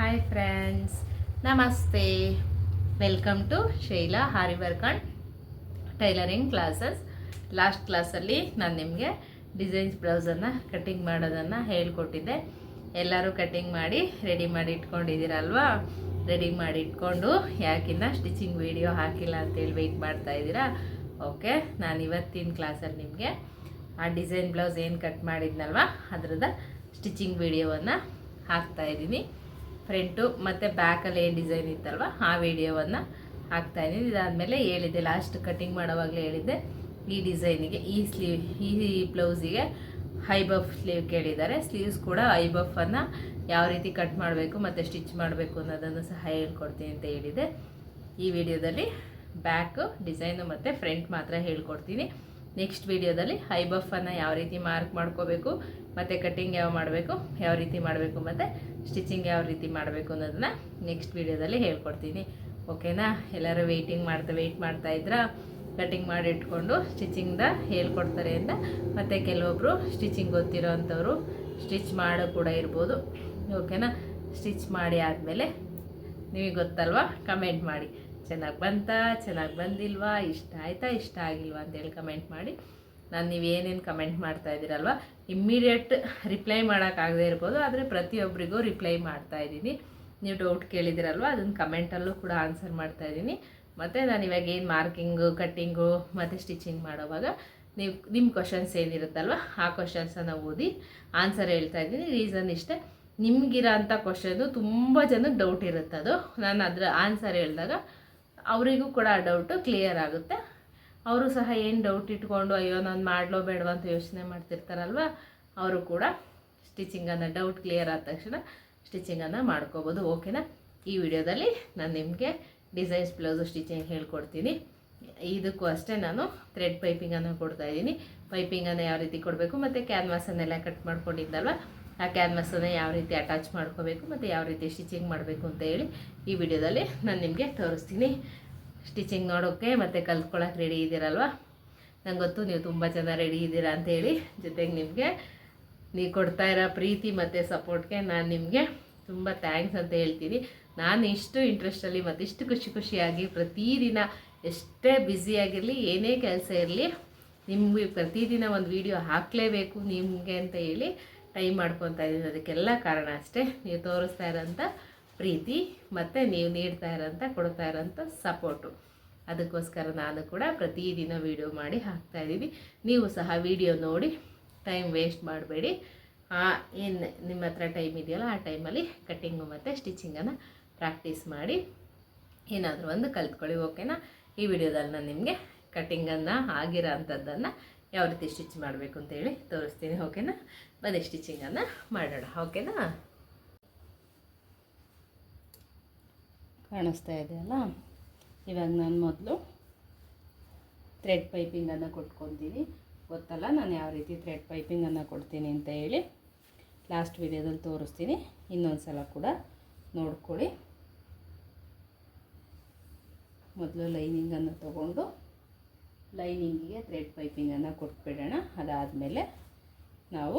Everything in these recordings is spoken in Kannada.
ಹಾಯ್ ಫ್ರೆಂಡ್ಸ್ ನಮಸ್ತೆ ವೆಲ್ಕಮ್ ಟು ಶೈಲಾ ಹಾರಿವರ್ಕಂಡ್ ಟೈಲರಿಂಗ್ ಕ್ಲಾಸಸ್ ಲಾಸ್ಟ್ ಕ್ಲಾಸಲ್ಲಿ ನಾನು ನಿಮಗೆ ಡಿಸೈನ್ಸ್ ಬ್ಲೌಸನ್ನು ಕಟ್ಟಿಂಗ್ ಮಾಡೋದನ್ನು ಹೇಳ್ಕೊಟ್ಟಿದ್ದೆ. ಎಲ್ಲರೂ ಕಟ್ಟಿಂಗ್ ಮಾಡಿ ರೆಡಿ ಮಾಡಿ ಇಟ್ಕೊಂಡಿದ್ದೀರಲ್ವಾ? ರೆಡಿ ಮಾಡಿ ಇಟ್ಕೊಂಡು ಯಾಕಿನ್ನ ಸ್ಟಿಚಿಂಗ್ ವೀಡಿಯೋ ಹಾಕಿಲ್ಲ ಅಂತೇಳಿ ವೆಯ್ಟ್ ಮಾಡ್ತಾ ಇದ್ದೀರಾ? ಓಕೆ ನಾನು ಇವತ್ತಿನ ಕ್ಲಾಸಲ್ಲಿ ನಿಮಗೆ ಆ ಡಿಸೈನ್ ಬ್ಲೌಸ್ ಏನು ಕಟ್ ಮಾಡಿದ್ನಲ್ವ? ಅದ್ರದ್ದು ಸ್ಟಿಚಿಂಗ್ ವೀಡಿಯೋವನ್ನು ಹಾಕ್ತಾ ಇದ್ದೀನಿ. ಫ್ರಂಟು ಮತ್ತು ಬ್ಯಾಕಲ್ಲಿ ಏನು ಡಿಸೈನ್ ಇತ್ತಲ್ವ, ಆ ವಿಡಿಯೋವನ್ನು ಹಾಕ್ತಾ ಇದ್ದೀನಿ. ಇದಾದಮೇಲೆ ಹೇಳಿದ್ದೆ ಲಾಸ್ಟ್ ಕಟಿಂಗ್ ಮಾಡೋವಾಗಲೇ ಹೇಳಿದ್ದೆ, ಈ ಡಿಸೈನಿಗೆ, ಈ ಸ್ಲೀವ್, ಈ ಬ್ಲೌಸಿಗೆ ಹೈ ಬಫ್ ಸ್ಲೀವ್ ಕೇಳಿದ್ದಾರೆ. ಸ್ಲೀವ್ಸ್ ಕೂಡ ಹೈ ಬಫನ್ನು ಯಾವ ರೀತಿ ಕಟ್ ಮಾಡಬೇಕು ಮತ್ತು ಸ್ಟಿಚ್ ಮಾಡಬೇಕು ಅನ್ನೋದನ್ನು ಸಹ ಹೇಳ್ಕೊಡ್ತೀನಿ ಅಂತ ಹೇಳಿದೆ ಈ ವಿಡಿಯೋದಲ್ಲಿ ಬ್ಯಾಕು ಡಿಸೈನು ಮತ್ತು ಫ್ರಂಟ್ ಮಾತ್ರ ಹೇಳ್ಕೊಡ್ತೀನಿ. ನೆಕ್ಸ್ಟ್ ವಿಡಿಯೋದಲ್ಲಿ ಹೈ ಬಫನ್ನು ಯಾವ ರೀತಿ ಮಾರ್ಕ್ ಮಾಡ್ಕೋಬೇಕು, ಮತ್ತು ಕಟ್ಟಿಂಗ್ ಯಾವ ಮಾಡಬೇಕು, ಯಾವ ರೀತಿ ಮಾಡಬೇಕು, ಮತ್ತು ಸ್ಟಿಚಿಂಗ್ ಯಾವ ರೀತಿ ಮಾಡಬೇಕು ಅನ್ನೋದನ್ನ ನೆಕ್ಸ್ಟ್ ವಿಡಿಯೋದಲ್ಲಿ ಹೇಳ್ಕೊಡ್ತೀನಿ. ಓಕೆನಾ ಎಲ್ಲರೂ ವೆಯ್ಟಿಂಗ್ ಮಾಡ್ತಾ ವೆಯ್ಟ್ ಮಾಡ್ತಾ ಇದ್ರಾ ಕಟ್ಟಿಂಗ್ ಮಾಡಿ ಇಟ್ಕೊಂಡು ಸ್ಟಿಚಿಂಗ್ದ ಹೇಳ್ಕೊಡ್ತಾರೆ ಅಂತ. ಮತ್ತು ಕೆಲವೊಬ್ಬರು ಸ್ಟಿಚಿಂಗ್ ಗೊತ್ತಿರೋ ಅಂಥವ್ರು ಸ್ಟಿಚ್ ಮಾಡೋ ಕೂಡ ಇರ್ಬೋದು. ಓಕೆನಾ ಸ್ಟಿಚ್ ಮಾಡಿ ಆದಮೇಲೆ ನಿಮಗೆ ಗೊತ್ತಲ್ವಾ? ಕಮೆಂಟ್ ಮಾಡಿ. ಚೆನ್ನಾಗಿ ಬಂತಾ? ಚೆನ್ನಾಗಿ ಬಂದಿಲ್ವಾ? ಇಷ್ಟ ಆಯಿತಾ? ಇಷ್ಟ ಆಗಿಲ್ವಾ ಅಂತೇಳಿ ಕಮೆಂಟ್ ಮಾಡಿ. ನಾನು ನೀವು ಏನೇನು ಕಮೆಂಟ್ ಮಾಡ್ತಾ ಇದ್ದೀರಲ್ವ? ಇಮ್ಮಿಡಿಯೇಟ್ ರಿಪ್ಲೈ ಮಾಡೋಕ್ಕಾಗದೇ ಇರ್ಬೋದು, ಆದರೆ ಪ್ರತಿಯೊಬ್ಬರಿಗೂ ರಿಪ್ಲೈ ಮಾಡ್ತಾ ಇದ್ದೀನಿ. ನೀವು ಡೌಟ್ ಕೇಳಿದಿರಲ್ವ ಅದನ್ನು ಕಮೆಂಟಲ್ಲೂ ಕೂಡ ಆನ್ಸರ್ ಮಾಡ್ತಾ ಇದ್ದೀನಿ. ಮತ್ತು ನಾನು ಇವಾಗ ಏನು ಮಾರ್ಕಿಂಗು ಕಟ್ಟಿಂಗು ಮತ್ತು ಸ್ಟಿಚಿಂಗ್ ಮಾಡೋವಾಗ ನೀವು ನಿಮ್ಮ ಕ್ವಶನ್ಸ್ ಏನಿರುತ್ತಲ್ವ, ಆ ಕ್ವಶನ್ಸನ್ನು ಓದಿ ಆನ್ಸರ್ ಹೇಳ್ತಾ ಇದ್ದೀನಿ. ರೀಸನ್ ಇಷ್ಟೇ. ನಿಮಗಿರೋ ಅಂಥ ಕ್ವಶನು ತುಂಬ ಜನಕ್ಕೆ ಡೌಟ್ ಇರುತ್ತದು. ನಾನು ಅದರ ಆನ್ಸರ್ ಹೇಳಿದಾಗ ಅವರಿಗೂ ಕೂಡ ಆ ಡೌಟು ಕ್ಲಿಯರ್ ಆಗುತ್ತೆ. ಅವರು ಸಹ ಏನು ಡೌಟ್ ಇಟ್ಕೊಂಡು, ಅಯ್ಯೋ, ನಾನು ಮಾಡಲೋ ಬೇಡವಾ? ಅಂತ ಯೋಚನೆ ಮಾಡ್ತಿರ್ತಾರಲ್ವ? ಅವರು ಕೂಡ ಸ್ಟಿಚಿಂಗನ್ನು ಡೌಟ್ ಕ್ಲಿಯರ್ ಆದ ತಕ್ಷಣ ಸ್ಟಿಚಿಂಗನ್ನು ಮಾಡ್ಕೋಬೋದು. ಓಕೆನಾ ಈ ವಿಡಿಯೋದಲ್ಲಿ ನಾನು ನಿಮಗೆ ಡಿಸೈನ್ಸ್ ಬ್ಲೌಸು ಸ್ಟಿಚಿಂಗ್ ಹೇಳ್ಕೊಡ್ತೀನಿ. ಇದಕ್ಕೂ ಅಷ್ಟೇ ನಾನು ಥ್ರೆಡ್ ಪೈಪಿಂಗನ್ನು ಕೊಡ್ತಾ ಇದ್ದೀನಿ. ಪೈಪಿಂಗನ್ನು ಯಾವ ರೀತಿ ಕೊಡಬೇಕು ಮತ್ತು ಕ್ಯಾನ್ವಾಸನ್ನೆಲ್ಲ ಕಟ್ ಮಾಡ್ಕೊಂಡಿದ್ದಲ್ವ? ಆ ಕ್ಯಾನ್ವಾಸನ್ನು ಯಾವ ರೀತಿ ಅಟ್ಯಾಚ್ ಮಾಡ್ಕೋಬೇಕು ಮತ್ತು ಯಾವ ರೀತಿ ಸ್ಟಿಚಿಂಗ್ ಮಾಡಬೇಕು ಅಂತ ಹೇಳಿ ಈ ವಿಡಿಯೋದಲ್ಲಿ ನಾನು ನಿಮಗೆ ತೋರಿಸ್ತೀನಿ. ಸ್ಟಿಚಿಂಗ್ ನೋಡೋಕ್ಕೆ ಮತ್ತು ಕಲ್ತ್ಕೊಳ್ಳೋಕೆ ರೆಡಿ ಇದ್ದೀರಲ್ವ? ನಂಗೆ ಗೊತ್ತು ನೀವು ತುಂಬ ಜನ ರೆಡಿ ಇದ್ದೀರಾ ಹೇಳಿ ಜೊತೆಗೆ ನಿಮಗೆ, ನೀವು ಕೊಡ್ತಾ ಇರೋ ಪ್ರೀತಿ ಮತ್ತು ಸಪೋರ್ಟ್ಗೆ ನಾನು ನಿಮಗೆ ತುಂಬ ಥ್ಯಾಂಕ್ಸ್ ಅಂತ ಹೇಳ್ತೀನಿ. ನಾನು ಇಷ್ಟು ಇಂಟ್ರೆಸ್ಟಲ್ಲಿ ಮತ್ತು ಇಷ್ಟು ಖುಷಿ ಖುಷಿಯಾಗಿ ಪ್ರತಿದಿನ ಎಷ್ಟೇ ಬ್ಯುಸಿಯಾಗಿರಲಿ ಏನೇ ಕೆಲಸ ಇರಲಿ, ನಿಮಗೆ ಪ್ರತಿದಿನ ಒಂದು ವಿಡಿಯೋ ಹಾಕಲೇಬೇಕು ನಿಮಗೆ ಅಂತ ಹೇಳಿ ಟೈಮ್ ಮಾಡ್ಕೊತಾ ಇದ್ದೀನಿ. ಅದಕ್ಕೆಲ್ಲ ಕಾರಣ ಅಷ್ಟೇ. ನೀವು ತೋರಿಸ್ತಾ ಇರೋಂಥ ಪ್ರೀತಿ, ಮತ್ತು ನೀವು ನೀಡ್ತಾ ಇರೋಂಥ, ಕೊಡ್ತಾ ಇರೋಂಥ ಸಪೋರ್ಟು ಅದಕ್ಕೋಸ್ಕರ ನಾನು ಕೂಡ ಪ್ರತಿದಿನ ವೀಡಿಯೋ ಮಾಡಿ ಹಾಕ್ತಾಯಿದ್ದೀನಿ ನೀವು ಸಹ ವಿಡಿಯೋ ನೋಡಿ ಟೈಮ್ ವೇಸ್ಟ್ ಮಾಡಬೇಡಿ. ಏನು ನಿಮ್ಮ ಹತ್ರ ಟೈಮ್ ಇದೆಯಲ್ಲ, ಆ ಟೈಮಲ್ಲಿ ಕಟ್ಟಿಂಗು ಮತ್ತು ಸ್ಟಿಚಿಂಗನ್ನು ಪ್ರಾಕ್ಟೀಸ್ ಮಾಡಿ. ಏನಾದರೂ ಒಂದು ಕಲ್ತ್ಕೊಳ್ಳಿ ಓಕೆನಾ ಈ ವಿಡಿಯೋದಲ್ಲಿ ನಾನು ನಿಮಗೆ ಕಟ್ಟಿಂಗನ್ನು ಆಗಿರೋ ಅಂಥದ್ದನ್ನು ಯಾವ ರೀತಿ ಸ್ಟಿಚ್ ಮಾಡಬೇಕು ಅಂತೇಳಿ ತೋರಿಸ್ತೀನಿ ಓಕೆನಾ ಬನ್ನಿ ಸ್ಟಿಚಿಂಗನ್ನು ಮಾಡೋಣ ಓಕೆನಾ ಕಾಣಿಸ್ತಾ ಇದೆಯಲ್ಲ ಇವಾಗ ನಾನು ಮೊದಲು ಥ್ರೆಡ್ ಪೈಪಿಂಗನ್ನು ಕೊಟ್ಕೊತೀನಿ. ಗೊತ್ತಲ್ಲ ನಾನು ಯಾವ ರೀತಿ ಥ್ರೆಡ್ ಪೈಪಿಂಗನ್ನು ಕೊಡ್ತೀನಿ ಅಂತ ಹೇಳಿ? ಲಾಸ್ಟ್ ವಿಡಿಯೋದಲ್ಲಿ ತೋರಿಸ್ತೀನಿ. ಇನ್ನೊಂದು ಸಲ ಕೂಡ ನೋಡ್ಕೊಳ್ಳಿ. ಮೊದಲು ಲೈನಿಂಗನ್ನು ತಗೊಂಡು ಲೈನಿಂಗಿಗೆ ಥ್ರೆಡ್ ಪೈಪಿಂಗನ್ನು ಕೊಟ್ಬಿಡೋಣ. ಅದಾದಮೇಲೆ ನಾವು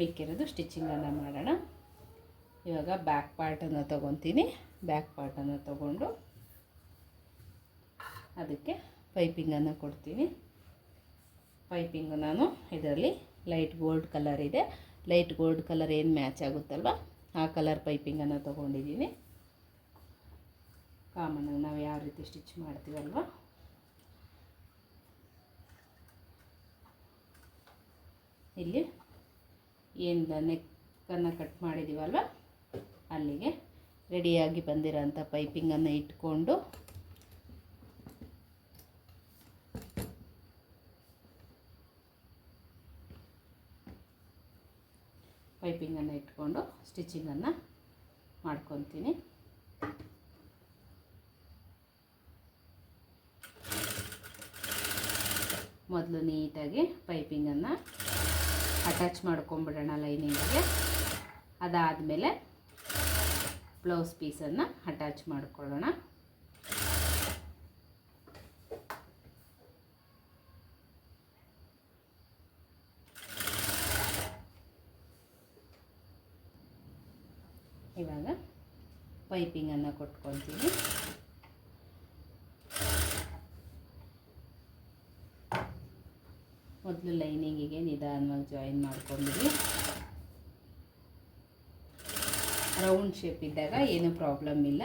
ಮಿಕ್ಕಿರೋದು ಸ್ಟಿಚಿಂಗನ್ನು ಮಾಡೋಣ. ಇವಾಗ ಬ್ಯಾಕ್ ಪಾರ್ಟನ್ನು ತೊಗೊತೀನಿ. ಬ್ಯಾಕ್ ಪಾರ್ಟನ್ನು ತಗೊಂಡು ಅದಕ್ಕೆ ಪೈಪಿಂಗನ್ನು ಕೊಡ್ತೀನಿ. ಪೈಪಿಂಗ್ ನಾನು ಇದರಲ್ಲಿ ಲೈಟ್ ಗೋಲ್ಡ್ ಕಲರ್ ಇದೆ. ಲೈಟ್ ಗೋಲ್ಡ್ ಕಲರ್ ಏನು ಮ್ಯಾಚ್ ಆಗುತ್ತಲ್ವ? ಆ ಕಲರ್ ಪೈಪಿಂಗನ್ನು ತೊಗೊಂಡಿದ್ದೀನಿ. ಕಾಮನಾಗಿ ನಾವು ಯಾವ ರೀತಿ ಸ್ಟಿಚ್ ಮಾಡ್ತೀವಲ್ವ? ಇಲ್ಲಿ ಏನು ನೆಕ್ಕನ್ನು ಕಟ್ ಮಾಡಿದ್ದೀವಲ್ವ ಅಲ್ಲಿಗೆ. ರೆಡಿಯಾಗಿ ಬಂದಿರೋಂಥ ಪೈಪಿಂಗನ್ನು ಇಟ್ಕೊಂಡು ಪೈಪಿಂಗನ್ನು ಇಟ್ಕೊಂಡು ಸ್ಟಿಚಿಂಗನ್ನು ಮಾಡ್ಕೊತೀನಿ. ಮೊದಲು ನೀಟಾಗಿ ಪೈಪಿಂಗನ್ನು ಅಟ್ಯಾಚ್ ಮಾಡ್ಕೊಂಬಿಡೋಣ ಲೈನಿಂಗಿಗೆ. ಅದಾದಮೇಲೆ ಬ್ಲೌಸ್ ಪೀಸನ್ನು ಅಟ್ಯಾಚ್ ಮಾಡಿಕೊಳ್ಳೋಣ. ಇವಾಗ ಪೈಪಿಂಗನ್ನು ಕೊಟ್ಕೊಳ್ತೀವಿ ಮೊದಲು ಲೈನಿಂಗಿಗೆ ನಿಧಾನವಾಗಿ ಜಾಯಿನ್ ಮಾಡ್ಕೊಂಡ್ಬಿಡಿ. ರೌಂಡ್ ಶೇಪ್ ಇದ್ದಾಗ ಏನೂ ಪ್ರಾಬ್ಲಮ್ ಇಲ್ಲ.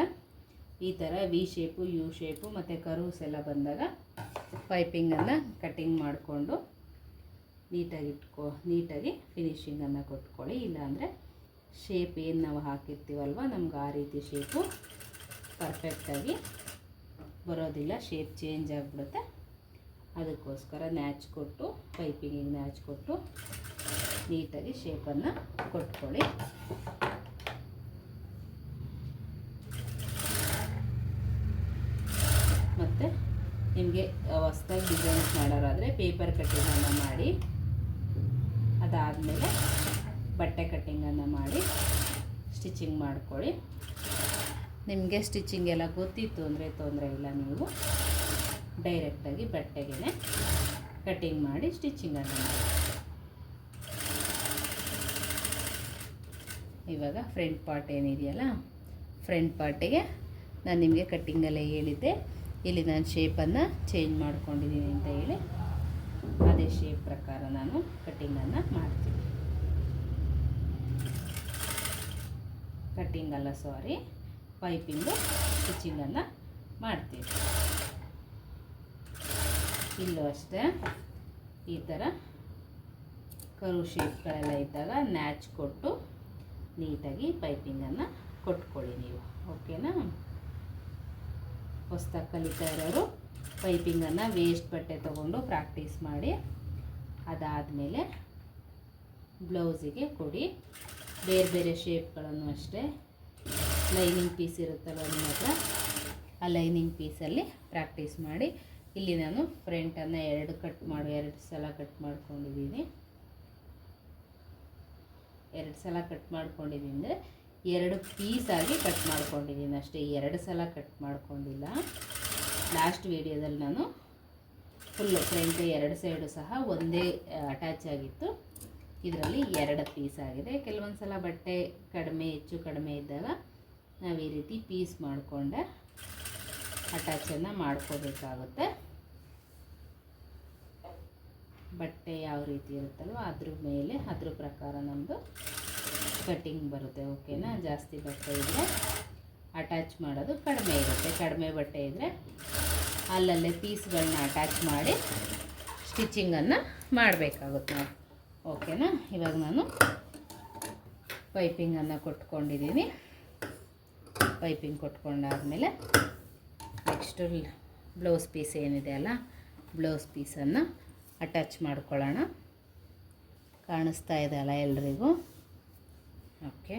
ಈ ಥರ ವಿ ಶೇಪು ಯು ಶೇಪು ಮತ್ತು ಕರ್ವ್ಸ್ ಎಲ್ಲ ಬಂದಾಗ ಪೈಪಿಂಗನ್ನು ಕಟ್ಟಿಂಗ್ ಮಾಡಿಕೊಂಡು ನೀಟಾಗಿ ಇಟ್ಕೊ, ನೀಟಾಗಿ ಫಿನಿಶಿಂಗನ್ನು ಕೊಟ್ಕೊಳ್ಳಿ. ಇಲ್ಲಾಂದರೆ ಶೇಪ್ ಏನು ನಾವು ಹಾಕಿರ್ತೀವಲ್ವ, ನಮ್ಗೆ ಆ ರೀತಿ ಶೇಪು ಪರ್ಫೆಕ್ಟಾಗಿ ಬರೋದಿಲ್ಲ. ಶೇಪ್ ಚೇಂಜ್ ಆಗಿಬಿಡುತ್ತೆ. ಅದಕ್ಕೋಸ್ಕರ ನ್ಯಾಚ್ ಕೊಟ್ಟು ಪೈಪಿಂಗಿಗೆ ನ್ಯಾಚ್ ಕೊಟ್ಟು ನೀಟಾಗಿ ಶೇಪನ್ನು ಕೊಟ್ಕೊಳ್ಳಿ ಮತ್ತು ನಿಮಗೆ ಹೊಸ್ದಾಗಿ ಡಿಸೈನ್ಸ್ ಮಾಡೋರಾದರೆ ಪೇಪರ್ ಕಟ್ಟಿಂಗನ್ನು ಮಾಡಿ, ಅದಾದಮೇಲೆ ಬಟ್ಟೆ ಕಟ್ಟಿಂಗನ್ನು ಮಾಡಿ ಸ್ಟಿಚಿಂಗ್ ಮಾಡ್ಕೊಳ್ಳಿ. ನಿಮಗೆ ಸ್ಟಿಚಿಂಗ್ ಎಲ್ಲ ಗೊತ್ತಿತ್ತು ಅಂದರೆ ತೊಂದರೆ ಇಲ್ಲ ನೀವು. ಡೈರೆಕ್ಟಾಗಿ ಬಟ್ಟೆಗೆ ಕಟ್ಟಿಂಗ್ ಮಾಡಿ ಸ್ಟಿಚಿಂಗನ್ನು ಮಾಡಿ. ಇವಾಗ ಫ್ರಂಟ್ ಪಾರ್ಟ್ ಏನಿದೆಯಲ್ಲ ಫ್ರಂಟ್ ಪಾರ್ಟಿಗೆ ನಾನು ನಿಮಗೆ ಕಟ್ಟಿಂಗಲ್ಲೇ ಹೇಳಿದ್ದೆ. ಇಲ್ಲಿ ನಾನು ಶೇಪನ್ನು ಚೇಂಜ್ ಮಾಡ್ಕೊಂಡಿದ್ದೀನಿ ಅಂತ ಹೇಳಿ ಅದೇ ಶೇಪ್ ಪ್ರಕಾರ ನಾನು ಕಟ್ಟಿಂಗನ್ನು ಮಾಡ್ತೀನಿ. ಕಟ್ಟಿಂಗ್ ಅಲ್ಲ ಸಾರಿ ಪೈಪಿಂಗು ಸ್ಟಿಚಿಂಗನ್ನು ಮಾಡ್ತೀವಿ ಇಲ್ಲೂ ಅಷ್ಟೇ, ಈ ಥರ ಕರು ಶೇಪ್ಗಳೆಲ್ಲ ಇದ್ದಾಗ ನ್ಯಾಚ್ ಕೊಟ್ಟು ನೀಟಾಗಿ ಪೈಪಿಂಗನ್ನು ಕೊಟ್ಕೊಳ್ಳಿ ನೀವು. ಓಕೆನಾ ಹೊಸ್ದಾಗಿ ಕಲಿತಾ ಇರೋರು ಪೈಪಿಂಗನ್ನು ವೇಸ್ಟ್ ಬಟ್ಟೆ ತೊಗೊಂಡು ಪ್ರಾಕ್ಟೀಸ್ ಮಾಡಿ ಅದಾದಮೇಲೆ ಬ್ಲೌಸಿಗೆ ಕೊಡಿ. ಬೇರೆ ಬೇರೆ ಶೇಪ್ಗಳನ್ನು ಅಷ್ಟೇ. ಲೈನಿಂಗ್ ಪೀಸ್ ಇರುತ್ತಲ್ಲ ನಿಮ್ಮ ಹತ್ರ ಆ ಲೈನಿಂಗ್ ಪೀಸಲ್ಲಿ ಪ್ರಾಕ್ಟೀಸ್ ಮಾಡಿ. ಇಲ್ಲಿ ನಾನು ಫ್ರಂಟನ್ನು ಎರಡು ಕಟ್ ಮಾಡಿ, ಎರಡು ಸಲ ಕಟ್ ಮಾಡ್ಕೊಂಡಿದ್ದೀನಿ. ಎರಡು ಸಲ ಕಟ್ ಮಾಡ್ಕೊಂಡಿದ್ದೀನಿ ಅಂದರೆ ಎರಡು ಪೀಸಾಗಿ ಕಟ್ ಮಾಡ್ಕೊಂಡಿದ್ದೀನಿ. ಅಷ್ಟೇ ಎರಡು ಸಲ ಕಟ್ ಮಾಡ್ಕೊಂಡಿಲ್ಲ. ಲಾಸ್ಟ್ ವೀಡಿಯೋದಲ್ಲಿ ನಾನು ಫುಲ್ಲು ಫ್ರಂಟ್ ಎರಡು ಸೈಡು ಸಹ ಒಂದೇ ಅಟ್ಯಾಚ್ ಆಗಿತ್ತು. ಇದರಲ್ಲಿ ಎರಡು ಪೀಸ್ ಆಗಿದೆ. ಕೆಲವೊಂದು ಸಲ ಬಟ್ಟೆ ಕಡಿಮೆ, ಹೆಚ್ಚು ಕಡಿಮೆ ಇದ್ದಾಗ ನಾವು ಈ ರೀತಿ ಪೀಸ್ ಮಾಡಿಕೊಂಡೆ ಅಟ್ಯಾಚನ್ನು ಮಾಡ್ಕೋಬೇಕಾಗುತ್ತೆ. ಬಟ್ಟೆ ಯಾವ ರೀತಿ ಇರುತ್ತಲ್ವ ಅದ್ರ ಮೇಲೆ, ಅದ್ರ ಪ್ರಕಾರ ನಮ್ಮದು ಕಟ್ಟಿಂಗ್ ಬರುತ್ತೆ, ಓಕೆನಾ? ಜಾಸ್ತಿ ಬಟ್ಟೆ ಇದ್ದರೆ ಅಟ್ಯಾಚ್ ಮಾಡೋದು ಕಡಿಮೆ ಇರುತ್ತೆ. ಕಡಿಮೆ ಬಟ್ಟೆ ಇದ್ದರೆ ಅಲ್ಲಲ್ಲೇ ಪೀಸ್ಗಳನ್ನ ಅಟ್ಯಾಚ್ ಮಾಡಿ ಸ್ಟಿಚಿಂಗನ್ನು ಮಾಡಬೇಕಾಗುತ್ತೆ ನಾವು. ಓಕೆನಾ? ಇವಾಗ ನಾನು ಪೈಪಿಂಗನ್ನು ಕೊಟ್ಕೊಂಡಿದ್ದೀನಿ ಪೈಪಿಂಗ್ ಕೊಟ್ಕೊಂಡಾದಮೇಲೆ ನೆಕ್ಸ್ಟು ಬ್ಲೌಸ್ ಪೀಸ್ ಏನಿದೆ ಅಲ್ಲ ಬ್ಲೌಸ್ ಪೀಸನ್ನು ಅಟ್ಯಾಚ್ ಮಾಡ್ಕೊಳ್ಳೋಣ. ಕಾಣಿಸ್ತಾ ಇದೆ ಅಲ್ಲ ಎಲ್ರಿಗೂ? ಓಕೆ.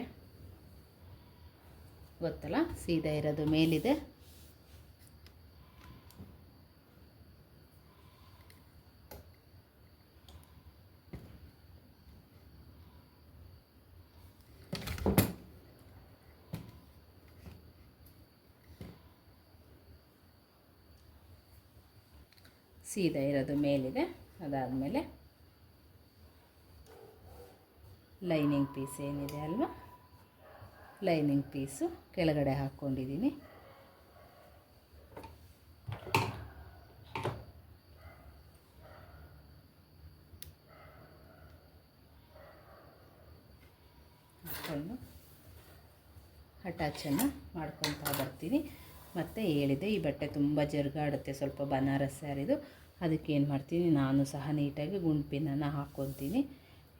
ಗೊತ್ತಲ್ಲ? ಸೀದಾ ಇರೋದು ಮೇಲಿದೆ. ಸೀದಾ ಇರೋದು ಮೇಲಿದೆ. ಅದಾದಮೇಲೆ ಲೈನಿಂಗ್ ಪೀಸ್ ಏನಿದೆ ಅಲ್ವಾ? ಲೈನಿಂಗ್ ಪೀಸು ಕೆಳಗಡೆ ಹಾಕ್ಕೊಂಡಿದ್ದೀನಿ. ಹಾಕ್ಕೊಂಡು ಅಟ್ಯಾಚನ್ನು ಮಾಡ್ಕೊತಾ ಬರ್ತೀನಿ. ಮತ್ತು ಹೇಳಿದೆ, ಈ ಬಟ್ಟೆ ತುಂಬ ಜರುಗಾಡುತ್ತೆ, ಸ್ವಲ್ಪ ಬನಾರಸ್ ಸ್ಯಾರಿದು. ಅದಕ್ಕೆ ಏನು ಮಾಡ್ತೀನಿ, ನಾನು ಸಹ ನೀಟಾಗಿ ಗುಂಡ್ಪಿನನ್ನು ಹಾಕ್ಕೊತೀನಿ.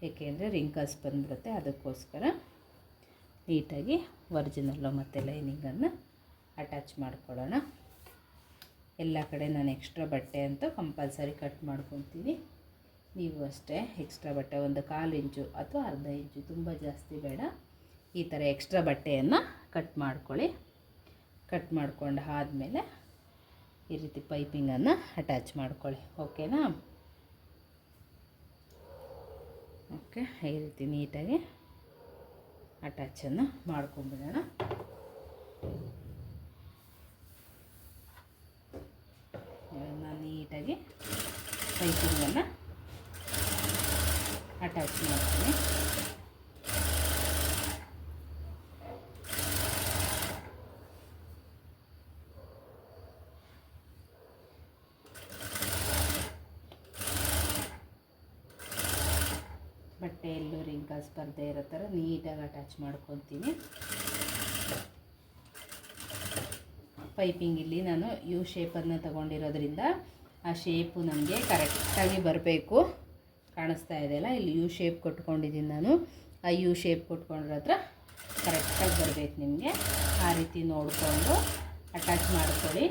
ಏಕೆಂದರೆ ರಿಂಕಲ್ಸ್ ಬಂದ್ಬಿಡುತ್ತೆ, ಅದಕ್ಕೋಸ್ಕರ ನೀಟಾಗಿ ಒರಿಜಿನಲ್ಲು ಮತ್ತು ಲೈನಿಂಗನ್ನು ಅಟ್ಯಾಚ್ ಮಾಡ್ಕೊಳ್ಳೋಣ. ಎಲ್ಲ ಕಡೆ ನಾನು ಎಕ್ಸ್ಟ್ರಾ ಬಟ್ಟೆ ಅಂತ ಕಂಪಲ್ಸರಿ ಕಟ್ ಮಾಡ್ಕೊತೀನಿ. ನೀವು ಅಷ್ಟೇ ಎಕ್ಸ್ಟ್ರಾ ಬಟ್ಟೆ, ಒಂದು ಕಾಲು ಇಂಚು ಅಥವಾ ಅರ್ಧ ಇಂಚು, ತುಂಬ ಜಾಸ್ತಿ ಬೇಡ. ಈ ಥರ ಎಕ್ಸ್ಟ್ರಾ ಬಟ್ಟೆಯನ್ನು ಕಟ್ ಮಾಡ್ಕೊಳ್ಳಿ. ಕಟ್ ಮಾಡ್ಕೊಂಡು ಆದಮೇಲೆ ಈ ರೀತಿ ಪೈಪಿಂಗನ್ನು ಅಟ್ಯಾಚ್ ಮಾಡ್ಕೊಳ್ಳಿ. ಓಕೆನಾ? ಓಕೆ ಈ ರೀತಿ ನೀಟಾಗಿ ಅಟ್ಯಾಚನ್ನು ಮಾಡ್ಕೊಂಬಿಡೋಣ ನಾನು ನೀಟಾಗಿ ಪೈಪಿಂಗನ್ನು ಅಟ್ಯಾಚ್ ಮಾಡ್ತೀನಿ ರಿಂಕಲ್ಸ್ ಬರದೇ ಇರೋ ಥರ ನೀಟಾಗಿ ಅಟ್ಯಾಚ್ ಮಾಡ್ಕೊತೀನಿ ಪೈಪಿಂಗ್ ಇಲ್ಲಿ ನಾನು ಯು ಶೇಪನ್ನು ತಗೊಂಡಿರೋದ್ರಿಂದ ಆ ಶೇಪು ನಮಗೆ ಕರೆಕ್ಟಾಗಿ ಬರಬೇಕು. ಕಾಣಿಸ್ತಾ ಇದೆಯಲ್ಲ ಇಲ್ಲಿ ಯು ಶೇಪ್ ಕೊಟ್ಕೊಂಡಿದ್ದೀನಿ ನಾನು. ಆ ಯು ಶೇಪ್ ಕೊಟ್ಕೊಂಡಿರೋ ಹತ್ರ ಕರೆಕ್ಟಾಗಿ ಬರಬೇಕು ನಿಮಗೆ. ಆ ರೀತಿ ನೋಡಿಕೊಂಡು ಅಟ್ಯಾಚ್ ಮಾಡ್ಕೊಳ್ಳಿ.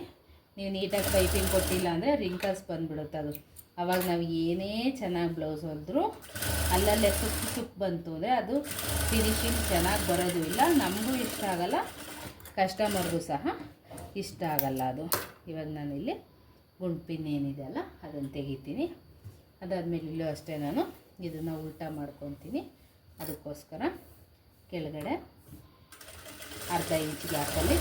ನೀವು ನೀಟಾಗಿ ಪೈಪಿಂಗ್ ಕೊಟ್ಟಿಲ್ಲ ಅಂದರೆ ರಿಂಕಲ್ಸ್ ಬಂದುಬಿಡುತ್ತೆ ಅದು. ಅವಾಗ ನಾವು ಏನೇ ಚೆನ್ನಾಗಿ ಬ್ಲೌಸ್ ಹೊಲಿದ್ರು ಅಲ್ಲಲ್ಲೇ ಸುಕ್ಕು ಸುಕ್ಕು ಬಂತು ಅಂದರೆ ಅದು ಫಿನಿಶಿಂಗ್ ಚೆನ್ನಾಗಿ ಬರೋದು ಇಲ್ಲ. ನಮಗೂ ಇಷ್ಟ ಆಗಲ್ಲ ಕಸ್ಟಮರ್ಗೂ ಸಹ ಇಷ್ಟ ಆಗಲ್ಲ ಅದು. ಇವಾಗ ನಾನಿಲ್ಲಿ ಗುಂಡ್ಪಿನ್ ಏನಿದೆ ಅಲ್ಲ ಅದನ್ನು ತೆಗಿತೀನಿ. ಅದಾದಮೇಲೆ ಇಲ್ಲೂ ಅಷ್ಟೇ ನಾನು ಇದನ್ನು ಉಲ್ಟಾ ಮಾಡ್ಕೊತೀನಿ. ಅದಕ್ಕೋಸ್ಕರ ಕೆಳಗಡೆ ಅರ್ಧ ಇಂಚ್ ಗ್ಯಾಪಲ್ಲಿ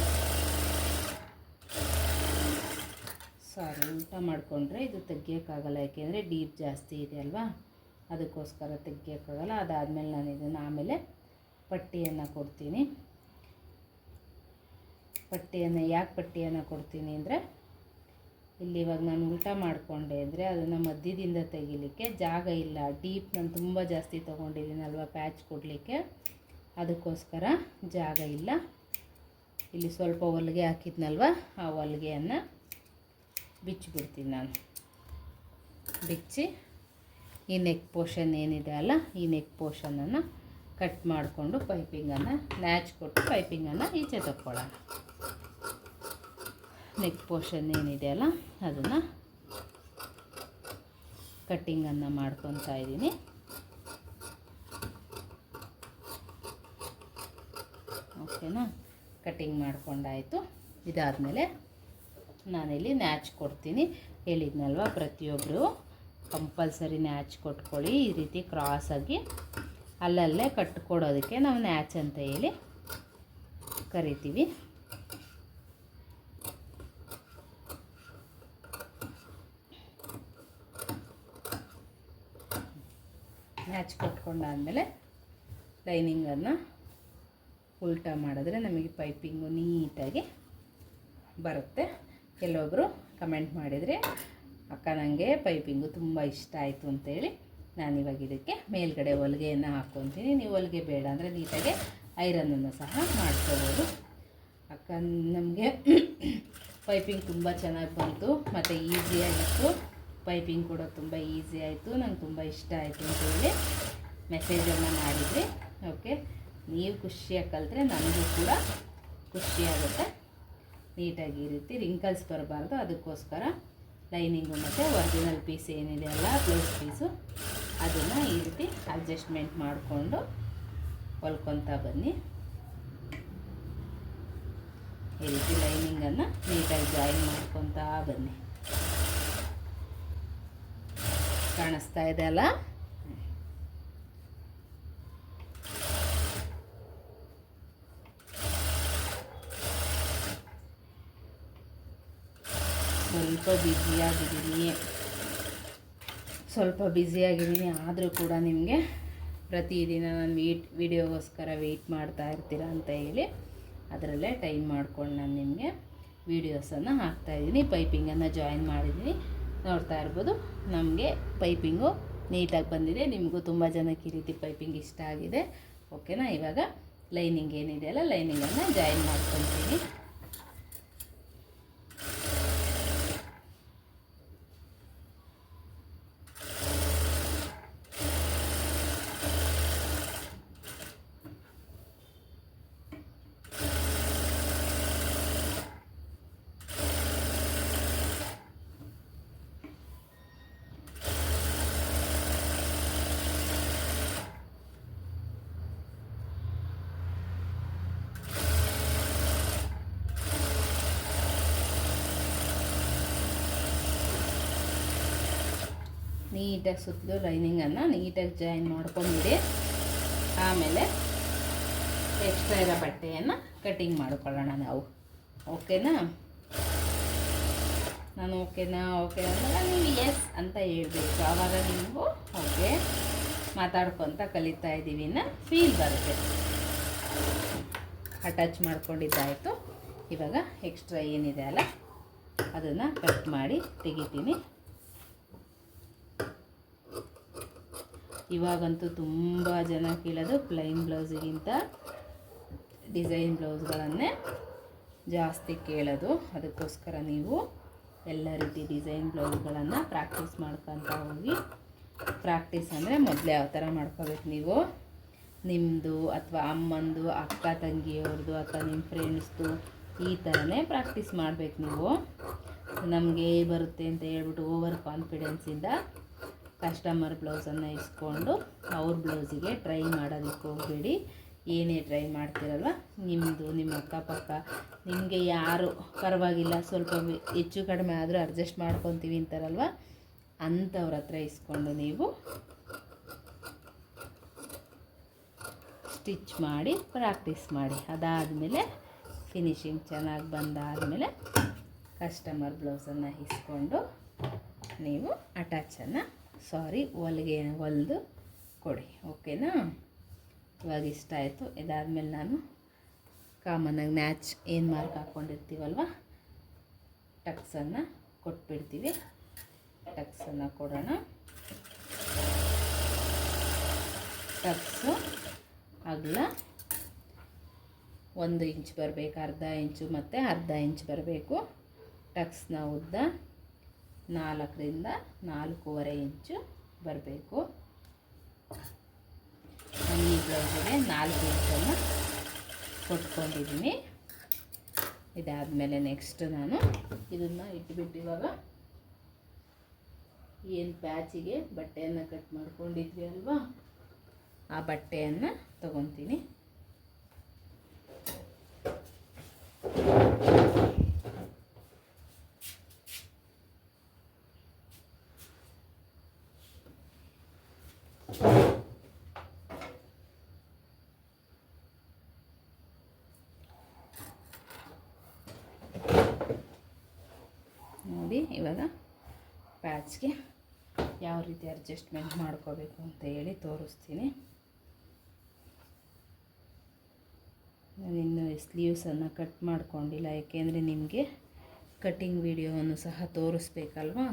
ಸಾರಿ ಊಟ ಮಾಡಿಕೊಂಡ್ರೆ ಇದು ತೆಗಿಯೋಕ್ಕಾಗಲ್ಲ, ಯಾಕೆಂದರೆ ಡೀಪ್ ಜಾಸ್ತಿ ಇದೆ ಅಲ್ವಾ? ಅದಕ್ಕೋಸ್ಕರ ತೆಗಿಯೋಕ್ಕಾಗಲ್ಲ. ಅದಾದಮೇಲೆ ನಾನು ಇದನ್ನು ಆಮೇಲೆ ಪಟ್ಟಿಯನ್ನು ಕೊಡ್ತೀನಿ. ಪಟ್ಟಿಯನ್ನು, ಯಾಕೆ ಪಟ್ಟಿಯನ್ನು ಕೊಡ್ತೀನಿ ಅಂದರೆ, ಇಲ್ಲಿ ಇವಾಗ ನಾನು ಉಲ್ಟಾ ಮಾಡಿಕೊಂಡೆ ಅಂದರೆ ಅದನ್ನು ಮಧ್ಯದಿಂದ ತೆಗಿಲಿಕ್ಕೆ ಜಾಗ ಇಲ್ಲ. ಡೀಪ್ ನಾನು ತುಂಬ ಜಾಸ್ತಿ ತೊಗೊಂಡಿದ್ದೀನಲ್ವ ಪ್ಯಾಚ್ ಕೊಡಲಿಕ್ಕೆ? ಅದಕ್ಕೋಸ್ಕರ ಜಾಗ ಇಲ್ಲ. ಇಲ್ಲಿ ಸ್ವಲ್ಪ ಹೊಲಿಗೆ ಹಾಕಿದ್ನಲ್ವ, ಆ ಹೊಲಿಗೆಯನ್ನು ಬಿಚ್ಚಿಬಿಡ್ತೀನಿ ನಾನು. ಬಿಚ್ಚಿ ಈ ನೆಕ್ ಪೋಷನ್ ಏನಿದೆ ಅಲ್ಲ, ಈ ನೆಕ್ ಪೋಷನನ್ನು ಕಟ್ ಮಾಡಿಕೊಂಡು ಪೈಪಿಂಗನ್ನು ನ್ಯಾಚ್ ಕೊಟ್ಟು ಪೈಪಿಂಗನ್ನು ಈಚೆ ತಕ್ಕೊಳ್ಳೋಣ. ನೆಕ್ ಪೋರ್ಷನ್ ಏನಿದೆ ಅಲ್ಲ, ಅದನ್ನು ಕಟ್ಟಿಂಗನ್ನು ಮಾಡ್ಕೊತಾ ಇದ್ದೀನಿ. ಓಕೆನಾ ಕಟ್ಟಿಂಗ್ ಮಾಡಿಕೊಂಡಾಯಿತು. ಇದಾದಮೇಲೆ ನಾನಿಲ್ಲಿ ನ್ಯಾಚ್ ಕೊಡ್ತೀನಿ. ಹೇಳಿದ್ನಲ್ವ ಪ್ರತಿಯೊಬ್ಬರು ಕಂಪಲ್ಸರಿ ನ್ಯಾಚ್ ಕೊಟ್ಕೊಳ್ಳಿ. ಈ ರೀತಿ ಕ್ರಾಸಾಗಿ ಅಲ್ಲಲ್ಲೇ ಕಟ್ಕೊಡೋದಕ್ಕೆ ನಾವು ನ್ಯಾಚ್ ಅಂತ ಹೇಳಿ ಕರಿತೀವಿ. ನ್ಯಾಚ್ ಕೊಟ್ಕೊಂಡಾದಮೇಲೆ ಲೈನಿಂಗನ್ನು ಉಲ್ಟಾ ಮಾಡಿದ್ರೆ ನಮಗೆ ಪೈಪಿಂಗು ನೀಟಾಗಿ ಬರುತ್ತೆ. ಕೆಲವೊಬ್ಬರು ಕಮೆಂಟ್ ಮಾಡಿದರೆ, ಅಕ್ಕ ನನಗೆ ಪೈಪಿಂಗು ತುಂಬ ಇಷ್ಟ ಆಯಿತು ಅಂತೇಳಿ ನಾನಿವಾಗ ಇದಕ್ಕೆ ಮೇಲ್ಗಡೆ ಹೊಲಿಗೆಯನ್ನು ಹಾಕ್ಕೊತೀನಿ. ನೀವು ಹೊಲಿಗೆ ಬೇಡ ಅಂದರೆ ನೀಟಾಗಿ ಐರನನ್ನು ಸಹ ಮಾಡ್ಕೋಬೋದು. ಅಕ್ಕ, ನಮಗೆ ಪೈಪಿಂಗ್ ತುಂಬ ಚೆನ್ನಾಗಿ ಬಂತು. ಮತ್ತು ಈಸಿಯಾಗಿತ್ತು ಪೈಪಿಂಗ್ ಕೂಡ ತುಂಬ ಈಸಿ ಆಯಿತು. ನಂಗೆ ತುಂಬ ಇಷ್ಟ ಆಯಿತು ಅಂತೇಳಿ ಮೆಸೇಜನ್ನು ಮಾಡಿದ್ರಿ ಓಕೆ ನೀವು ಖುಷಿಯಾಗಿ ಕಲಿತ್ರೆ ನನಗೂ ಕೂಡ ಖುಷಿಯಾಗುತ್ತೆ ನೀಟಾಗಿ ಈ ರೀತಿ ರಿಂಕಲ್ಸ್ ಬರಬಾರ್ದು. ಅದಕ್ಕೋಸ್ಕರ ಲೈನಿಂಗು ಮತ್ತು ಒರಿಜಿನಲ್ ಪೀಸ್ ಏನಿದೆ ಅಲ್ಲ ಬ್ಲೌಸ್ ಪೀಸು ಅದನ್ನು ಈ ರೀತಿ ಅಡ್ಜಸ್ಟ್ಮೆಂಟ್ ಮಾಡಿಕೊಂಡು ಹೊಲ್ಕೊತಾ ಬನ್ನಿ. ಈ ರೀತಿ ಲೈನಿಂಗನ್ನು ನೀಟಾಗಿ ಜಾಯಿನ್ ಮಾಡ್ಕೊತಾ ಬನ್ನಿ. ಕಾಣಿಸ್ತಾ ಇದೆ ಅಲ್ಲ? ಸ್ವಲ್ಪ ಬ್ಯುಸಿಯಾಗಿದ್ದೀನಿ ಸ್ವಲ್ಪ ಬ್ಯುಸಿಯಾಗಿದ್ದೀನಿ ಆದರೂ ಕೂಡ ನಿಮಗೆ ಪ್ರತಿದಿನ ನಾನು ವೀಟ್ ವೀಡಿಯೋಗೋಸ್ಕರ ವೆಯ್ಟ್ ಮಾಡ್ತಾ ಇರ್ತೀರ ಅಂತ ಹೇಳಿ ಅದರಲ್ಲೇ ಟೈಮ್ ಮಾಡ್ಕೊಂಡು ನಾನು ನಿಮಗೆ ವೀಡಿಯೋಸನ್ನು ಹಾಕ್ತಾಯಿದ್ದೀನಿ ಪೈಪಿಂಗನ್ನು ಜಾಯಿನ್ ಮಾಡಿದ್ದೀನಿ. ನೋಡ್ತಾ ಇರ್ಬೋದು, ನಮಗೆ ಪೈಪಿಂಗು ನೀಟಾಗಿ ಬಂದಿದೆ. ನಿಮಗೂ ತುಂಬ ಜನಕ್ಕೆ ಈ ರೀತಿ ಪೈಪಿಂಗ್ ಇಷ್ಟ ಆಗಿದೆ. ಓಕೆನಾ ಇವಾಗ ಲೈನಿಂಗ್ ಏನಿದೆಯಲ್ಲ ಲೈನಿಂಗನ್ನು ಜಾಯಿನ್ ಮಾಡ್ಕೊತೀನಿ. ನೀಟಾಗಿ ಸುತ್ತಲೂ ಲೈನಿಂಗನ್ನು ನೀಟಾಗಿ ಜಾಯಿನ್ ಮಾಡ್ಕೊಂಡಿರಿ. ಆಮೇಲೆ ಎಕ್ಸ್ಟ್ರಾ ಇರೋ ಬಟ್ಟೆಯನ್ನು ಕಟ್ಟಿಂಗ್ ಮಾಡ್ಕೊಳ್ಳೋಣ ನಾವು. ಓಕೆನಾ ನಾನು ಓಕೆನಾ ಓಕೆ ಅಂದಾಗ ನೀವು ಎಸ್ ಅಂತ ಹೇಳಬೇಕು. ಆವಾಗ ನೀವು ಓಕೆ ಮಾತಾಡ್ಕೊತ ಕಲಿತಾ ಇದ್ದೀವಿ ಅನ್ನೋ ಫೀಲ್ ಬರುತ್ತೆ. ಅಟ್ಯಾಚ್ ಮಾಡ್ಕೊಂಡಿದ್ದಾಯಿತು. ಇವಾಗ ಎಕ್ಸ್ಟ್ರಾ ಏನಿದೆ ಅಲ್ಲ? ಅದನ್ನು ಕಟ್ ಮಾಡಿ ತೆಗಿತೀನಿ. ಇವಾಗಂತೂ ತುಂಬ ಜನ ಕೇಳೋದು ಪ್ಲೈನ್ ಬ್ಲೌಸಿಗಿಂತ ಡಿಸೈನ್ ಬ್ಲೌಸ್ಗಳನ್ನೇ ಜಾಸ್ತಿ ಕೇಳೋದು. ಅದಕ್ಕೋಸ್ಕರ ನೀವು ಎಲ್ಲ ರೀತಿ ಡಿಸೈನ್ ಬ್ಲೌಸ್ಗಳನ್ನು ಪ್ರಾಕ್ಟೀಸ್ ಮಾಡ್ಕೊತ ಹೋಗಿ ಪ್ರಾಕ್ಟೀಸ್ ಅಂದರೆ ಮೊದಲೇ ಯಾವ ಥರ ಮಾಡ್ಕೋಬೇಕು ನೀವು. ನಿಮ್ಮದು ಅಥವಾ ಅಮ್ಮಂದು, ಅಕ್ಕ ತಂಗಿಯವ್ರದ್ದು ಅಥವಾ ನಿಮ್ಮ ಫ್ರೆಂಡ್ಸ್ದು ಈ ಥರನೇ ಪ್ರಾಕ್ಟೀಸ್ ಮಾಡಬೇಕು ನೀವು. ನಮಗೆ ಬರುತ್ತೆ ಅಂತ ಹೇಳ್ಬಿಟ್ಟು ಓವರ್ ಕಾನ್ಫಿಡೆನ್ಸಿಂದ ಕಸ್ಟಮರ್ ಬ್ಲೌಸನ್ನು ಇಸ್ಕೊಂಡು ಅವ್ರ ಬ್ಲೌಸಿಗೆ ಟ್ರೈ ಮಾಡೋದಕ್ಕೆ ಹೋಗಬೇಡಿ. ಏನೇ ಟ್ರೈ ಮಾಡ್ತೀರಲ್ವ? ನಿಮ್ಮದು ನಿಮ್ಮ ಅಕ್ಕಪಕ್ಕ, ನಿಮಗೆ ಯಾರು ಪರವಾಗಿಲ್ಲ, ಸ್ವಲ್ಪ ಹೆಚ್ಚು ಕಡಿಮೆ ಆದರೂ ಅಡ್ಜಸ್ಟ್ ಮಾಡ್ಕೊತೀವಿ ಅಂತಾರಲ್ವ? ಅಂಥವ್ರ ಹತ್ರ ಇಸ್ಕೊಂಡು ನೀವು ಸ್ಟಿಚ್ ಮಾಡಿ ಪ್ರಾಕ್ಟೀಸ್ ಮಾಡಿ. ಅದಾದಮೇಲೆ ಫಿನಿಶಿಂಗ್ ಚೆನ್ನಾಗಿ ಬಂದಾದಮೇಲೆ ಕಸ್ಟಮರ್ ಬ್ಲೌಸನ್ನು ಇಸ್ಕೊಂಡು ನೀವು ಅಟ್ಯಾಚನ್ನು ಸಾರಿ ಹೊಲಿಗೆ ಹೊಲಿದು ಕೊಡಿ, ಓಕೆನಾ? ಇವಾಗ ಇಷ್ಟ ಆಯಿತು. ಇದಾದಮೇಲೆ ನಾನು ಕಾಮನಾಗಿ ಮ್ಯಾಚ್ ಏನು ಮಾರ್ಕ್ ಹಾಕ್ಕೊಂಡಿರ್ತೀವಲ್ವ ಟಕ್ಸನ್ನು ಕೊಟ್ಬಿಡ್ತೀವಿ. ಟಕ್ಸನ್ನು ಕೊಡೋಣ. ಟಕ್ಸು ಅಗಲ ಒಂದು ಇಂಚ್ ಬರಬೇಕು, ಅರ್ಧ ಇಂಚು ಮತ್ತು ಅರ್ಧ ಇಂಚ್ ಬರಬೇಕು. ಟಕ್ಸ್ನ ಉದ್ದ ನಾಲ್ಕರಿಂದ ನಾಲ್ಕೂವರೆ ಇಂಚು ಬರಬೇಕು. ನಾನು ಈ ಬ್ಲೌಸಿಗೆ ನಾಲ್ಕು ಇಂಚನ್ನು ಕೊಟ್ಕೊಂಡಿದ್ದೀನಿ. ಇದಾದಮೇಲೆ ನೆಕ್ಸ್ಟ್ ನಾನು ಇದನ್ನು ಇಟ್ಬಿಟ್ಟು ಇವಾಗ ಏನು ಪ್ಯಾಚಿಗೆ ಬಟ್ಟೆಯನ್ನು ಕಟ್ ಮಾಡ್ಕೊಂಡಿದ್ವಿ ಅಲ್ವಾ? ಆ ಬಟ್ಟೆಯನ್ನು ತಗೊತೀನಿ ನೋಡಿ ಇವಾಗ ಪ್ಯಾಚ್ಗೆ ಯಾವ ರೀತಿ ಅಡ್ಜಸ್ಟ್ಮೆಂಟ್ ಮಾಡ್ಕೋಬೇಕು ಅಂತ ಹೇಳಿ ತೋರಿಸ್ತೀನಿ. ನಾನಿನ್ನು ಸ್ಲೀವ್ಸನ್ನು ಕಟ್ ಮಾಡ್ಕೊಂಡಿಲ್ಲ ಏಕೆಂದರೆ ನಿಮಗೆ ಕಟ್ಟಿಂಗ್ ವೀಡಿಯೋವನ್ನು ಸಹ ತೋರಿಸ್ಬೇಕಲ್ವಾ?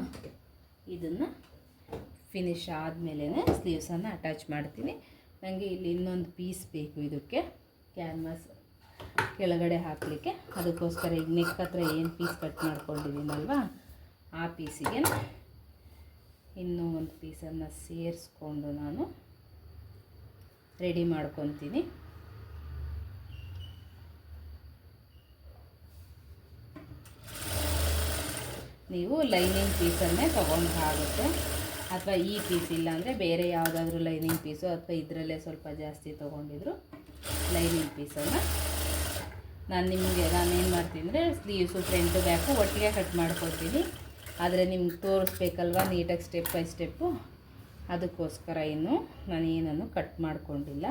ಇದನ್ನು ಫಿನಿಶ್ ಆದಮೇಲೆ ಸ್ಲೀವ್ಸನ್ನು ಅಟ್ಯಾಚ್ ಮಾಡ್ತೀನಿ. ನನಗೆ ಇಲ್ಲಿ ಇನ್ನೊಂದು ಪೀಸ್ ಬೇಕು ಇದಕ್ಕೆ ಕ್ಯಾನ್ವಾಸ್ ಕೆಳಗಡೆ ಹಾಕಲಿಕ್ಕೆ. ಅದಕ್ಕೋಸ್ಕರ ಈಗ ನೆಕ್ ಹತ್ರ ಏನು ಪೀಸ್ ಕಟ್ ಮಾಡ್ಕೊಂಡಿದ್ದೀನಲ್ವಾ, ಆ ಪೀಸಿಗೆ ಇನ್ನೂ ಒಂದು ಪೀಸನ್ನು ಸೇರಿಸ್ಕೊಂಡು ನಾನು ರೆಡಿ ಮಾಡ್ಕೊತೀನಿ. ನೀವು ಲೈನಿಂಗ್ ಪೀಸನ್ನೇ ತೊಗೊಂಡು ಆಗುತ್ತೆ ಅಥವಾ ಈ ಪೀಸ್ ಇಲ್ಲ ಅಂದರೆ ಬೇರೆ ಯಾವುದಾದ್ರೂ ಲೈನಿಂಗ್ ಪೀಸು ಅಥವಾ ಇದರಲ್ಲೇ ಸ್ವಲ್ಪ ಜಾಸ್ತಿ ತೊಗೊಂಡಿದ್ರು ಲೈನಿಂಗ್ ಪೀಸನ್ನು ನಾನು ನಿಮಗೆ ನಾನು ಏನು ಮಾಡ್ತೀನಿ ಅಂದರೆ ಸ್ಲೀವ್ಸು ಫ್ರಂಟು ಬ್ಯಾಕು ಒಟ್ಟಿಗೆ ಕಟ್ ಮಾಡ್ಕೊತೀನಿ. ಆದರೆ ನಿಮ್ಗೆ ತೋರಿಸ್ಬೇಕಲ್ವ ನೀಟಾಗಿ ಸ್ಟೆಪ್ ಬೈ ಸ್ಟೆಪ್ಪು ಅದಕ್ಕೋಸ್ಕರ ಇನ್ನು ನಾನು ಏನನ್ನು ಕಟ್ ಮಾಡಿಕೊಂಡಿಲ್ಲ.